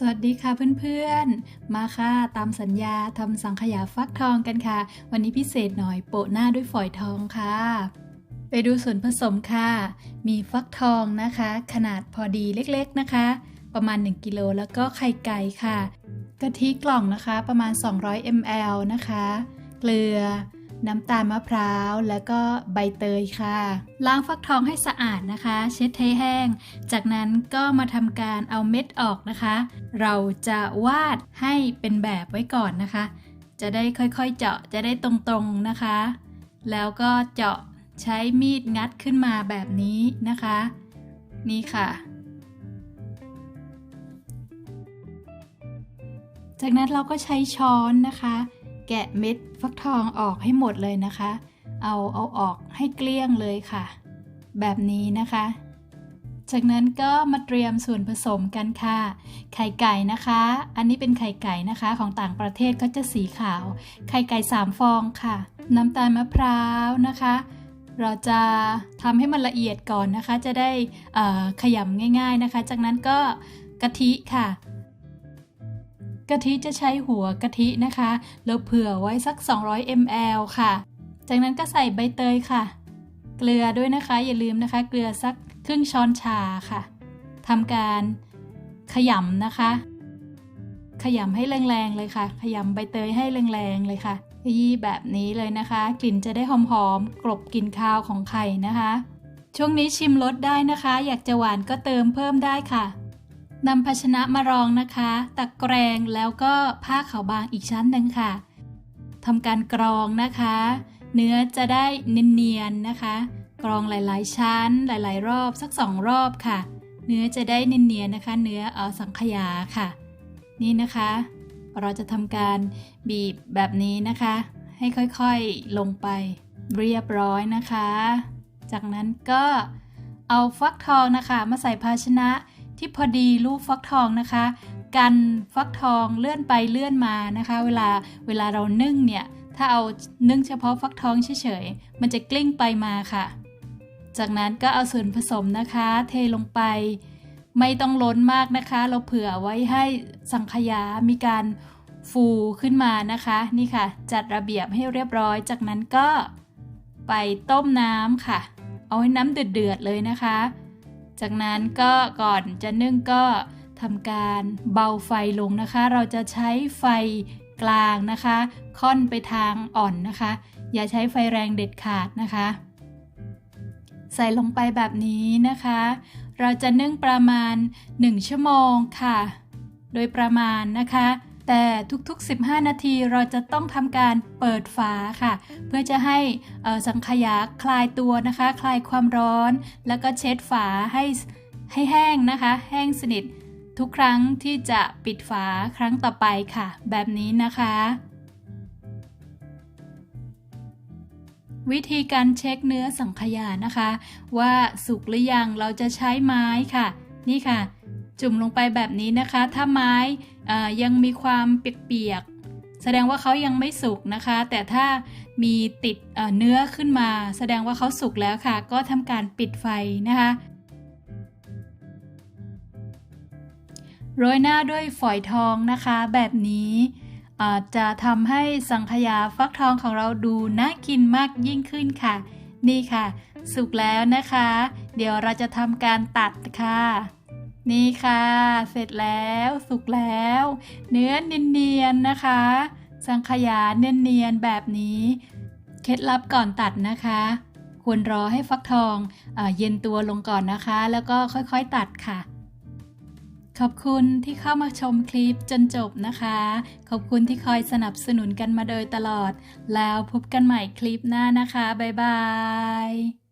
สวัสดีค่ะเพื่อนๆ มาค่ะตามสัญญาทำสังขยาฟักทองกันค่ะ วันนี้พิเศษหน่อยโปะหน้าด้วยฝอยทองค่ะ ไปดูส่วนผสมค่ะ มีฟักทองนะคะ ขนาดพอดีเล็กๆนะคะ ประมาณ 1 กิโลแล้วก็ไข่ไก่ค่ะ กะทิกล่องนะคะประมาณ 200 ml นะคะ เกลือ น้ำตาลมะพร้าว แล้วก็ใบเตยค่ะ ล้างฟักทองให้สะอาดนะคะ เช็ดให้แห้ง จากนั้นก็มาทำการเอาเม็ดออกนะคะ เราจะวาดให้เป็นแบบไว้ก่อนนะคะ จะได้ค่อยๆเจาะจะได้ตรงๆนะคะ แล้วก็เจาะใช้มีดงัดขึ้นมาแบบนี้นะคะ นี่ค่ะจากนั้นเราก็ใช้ช้อนนะคะ แกะเม็ดฟักทองออกให้หมดเลยนะคะ เอาเอาออกให้เกลี้ยงเลยค่ะ แบบนี้นะคะ จากนั้นก็มาเตรียมส่วนผสมกันค่ะ ไข่ไก่นะคะ อันนี้เป็นไข่ไก่นะคะของต่างประเทศก็จะสีขาว ไข่ไก่3ฟองค่ะ น้ำตาลมะพร้าวนะคะเราจะทำให้มันละเอียดก่อนนะคะ จะได้ขยำง่าย ๆนะคะ จากนั้นก็กะทิค่ะ กะทิจะใช้หัวกะทินะคะ แล้วเผื่อไว้สัก 200 ml ค่ะ จากนั้นก็ใส่ใบเตยค่ะ เกลือด้วยนะคะ อย่าลืมนะคะ เกลือสักครึ่งช้อนชาค่ะทำการขยำนะคะ ขยำให้แรงๆเลยค่ะ ขยำใบเตยให้แรงๆเลยค่ะยี่แบบนี้เลยนะคะ กลิ่นจะได้หอมๆ กลบกลิ่นคาวของไข่นะคะ ช่วงนี้ชิมรสได้นะคะ อยากจะหวานก็เติมเพิ่มได้ค่ะ นำภาชนะมารองนะคะ ตะแกรงแล้วก็ผ้าขาวบางอีกชั้นหนึ่งค่ะทำการกรองนะคะ เนื้อจะได้เนียนๆนะคะ กรองหลายๆ ชั้น หลาย ๆ รอบสักสองรอบค่ะ เนื้อจะได้เนียนๆนะคะ เนื้อเอาสังขยาค่ะ นี่นะคะ เราจะทำการบีบแบบนี้นะคะ ให้ค่อยๆลงไปเรียบร้อยนะคะ จากนั้นก็เอาฟักทองนะคะ มาใส่ภาชนะ ที่พอดีลูกฟักทองนะคะ กันฟักทองเลื่อนไปเลื่อนมานะคะ เวลาเวลาเรานึ่งเนี่ย ถ้าเอานึ่งเฉพาะฟักทองเฉยๆ มันจะกลิ้งไปมาค่ะ จากนั้นก็เอาส่วนผสมนะคะ เทลงไป ไม่ต้องล้นมากนะคะ เราเผื่อไว้ให้สังขยา มีการฟูขึ้นมานะคะ นี่ค่ะ จัดระเบียบให้เรียบร้อย จากนั้นก็ไปต้มน้ำค่ะ เอาให้น้ำเดือดๆเลยนะคะ จากนั้นก็ก่อนจะนึ่งก็ทำการเบาไฟลงนะคะ เราจะใช้ไฟกลางนะคะ ค่อนไปทางอ่อนนะคะ อย่าใช้ไฟแรงเด็ดขาดนะคะ ใส่ลงไปแบบนี้นะคะ เราจะนึ่งประมาณ 1 ชั่วโมงค่ะ โดยประมาณนะคะ แต่ทุกๆ 15 นาทีเราจะต้องทำการเปิดฝาค่ะ เพื่อจะให้สังขยาคลายตัวนะคะ คลายความร้อน แล้วก็เช็ดฝาให้ให้แห้งนะคะ แห้งสนิททุกครั้งที่จะปิดฝาครั้งต่อไปค่ะ แบบนี้นะคะ วิธีการเช็คเนื้อสังขยานะคะ ว่าสุกหรือยังเราจะใช้ไม้ค่ะ นี่ค่ะ จุ่มลงไปแบบนี้นะคะ ถ้าไม้ ยังมีความเปียกๆแสดงว่าเขายังไม่สุกนะคะ แต่ถ้ามีติดเนื้อขึ้นมา แสดงว่าเขาสุกแล้วค่ะ ก็ทำการปิดไฟนะคะโรยหน้าด้วยฝอยทองนะคะ แบบนี้จะทำให้สังขยาฟักทองของเราดูน่ากินมากยิ่งขึ้นค่ะ นี่ค่ะ สุกแล้วนะคะ เดี๋ยวเราจะทำการตัดค่ะ นี่ค่ะ เสร็จแล้วสุกแล้ว เนื้อเนียนๆนะคะ สังขยาเนียนๆแบบนี้ เคล็ดลับก่อนตัดนะคะ ควรรอให้ฟักทองอเย็นตัวลงก่อนนะคะ แล้วก็ค่อยๆตัดค่ะ ขอบคุณที่เข้ามาชมคลิปจนจบนะคะ ขอบคุณที่คอยสนับสนุนกันมาโดยตลอด แล้วพบกันใหม่คลิปหน้านะคะ บ๊ายบาย